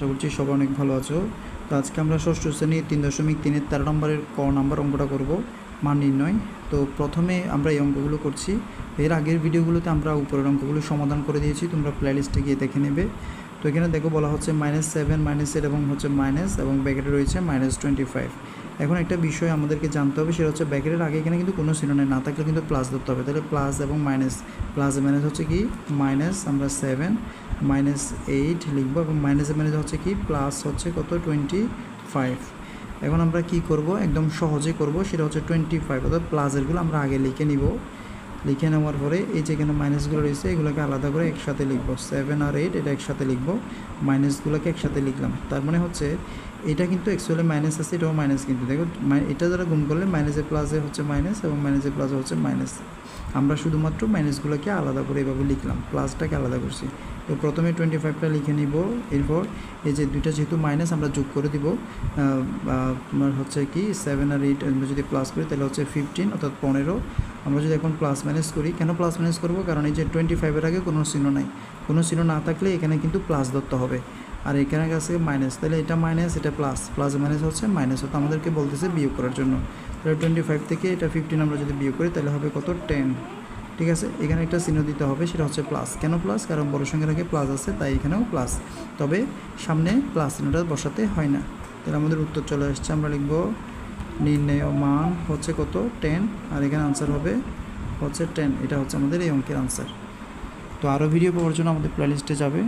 আশা করছি সবাই অনেক ভালো আছো। তো আজকে আমরা ষষ্ঠ শ্রেণি তিন দশমিক তিনের তেরো নম্বরের ক নাম্বার অঙ্কটা করব, মান নির্ণয়। তো প্রথমে আমরা এই অঙ্কগুলো করছি। এর আগের ভিডিওগুলোতে আমরা উপরের অঙ্কগুলো সমাধান করে দিয়েছি, তোমরা প্লেলিস্টে গিয়ে দেখে নেবে। তো এখানে দেখো বলা হচ্ছে মাইনাস সেভেন মাইনাস এইট এবং হচ্ছে মাইনাস এবং ব্যাকেটে রয়েছে মাইনাস টোয়েন্টি ফাইভ এখন একটা বিষয় আমাদেরকে জানতে হবে, সেটা হচ্ছে ব্যাকেটের আগে এখানে কিন্তু কোনো সিনোনে না থাকলে কিন্তু প্লাস ধরতে হবে। তাহলে প্লাস এবং মাইনাস প্লাস মাইনাস হচ্ছে কি? মাইনাস আমরা সেভেন মাইনাস এইট লিখব এবং মাইনাসে মাইনাস হচ্ছে কি? প্লাস হচ্ছে কত? টোয়েন্টি ফাইভ এখন আমরা কি করব? একদম সহজে করব, সেটা হচ্ছে টোয়েন্টি ফাইভ অর্থাৎ প্লাসেরগুলো আমরা আগে লিখে নিব। লিখে নেওয়ার পরে এই যে এখানে মাইনাসগুলো রয়েছে, এগুলোকে আলাদা করে একসাথে লিখব। সেভেন আর এইট এটা একসাথে লিখব। মাইনাসগুলোকে একসাথে লিখলাম। তার মানে হচ্ছে এটা কিন্তু অ্যাকচুয়ালি মাইনাস আছে, এটাও মাইনাস কিন্তু। দেখো এটা যারা গুণ করলে মাইনাসে প্লাসে হচ্ছে মাইনাস এবং মাইনাসে প্লাসে হচ্ছে মাইনাস আমরা শুধুমাত্র মাইনাসগুলোকে আলাদা করে এভাবে লিখলাম প্লাসটাকে আলাদা করছি। তো প্রথমে টোয়েন্টি ফাইভটা লিখে নিব, এরপর এই যে দুইটা যেহেতু মাইনাস আমরা যোগ করে দিব তোমার হচ্ছে কি সেভেন আর এইট আমরা যদি প্লাস করি, তাহলে হচ্ছে ফিফটিন অর্থাৎ পনেরো। আমরা যদি এখন প্লাস মাইনাস করি, কেন প্লাস মাইনাস করব? কারণ এই যে টোয়েন্টি ফাইভের আগে কোনো চিহ্ন নাই। কোনো চিহ্ন না থাকলে এখানে কিন্তু প্লাস ধরতে হবে। আর এখানে কাছে মাইনাস তাহলে এটা মাইনাস এটা প্লাস প্লাস মাইনাস হচ্ছে মাইনাস হতো আমাদেরকে বলতেছে বিয়োগ করার জন্য। তাহলে টোয়েন্টি ফাইভ থেকে এটা ফিফটিন আমরা যদি বিয়োগ করি, তাহলে হবে কত? টেন ঠিক আছে? এখানে একটা চিহ্ন দিতে হবে, সেটা হচ্ছে প্লাস কেন প্লাস কারণ বড় সংখ্যার আগে প্লাস আছে, তাই এখানেও প্লাস তবে সামনে প্লাস চিহ্নটা বসাতে হয় না। তাহলে আমাদের উত্তর চলে আসছে, আমরা লিখব নির্ণয় মান হচ্ছে কত? টেন আর এখানে আনসার হবে হচ্ছে টেন এটা হচ্ছে আমাদের এই অঙ্কের আনসার তো আরও ভিডিও পাওয়ার জন্য আমাদের প্লেলিস্টে যাবে।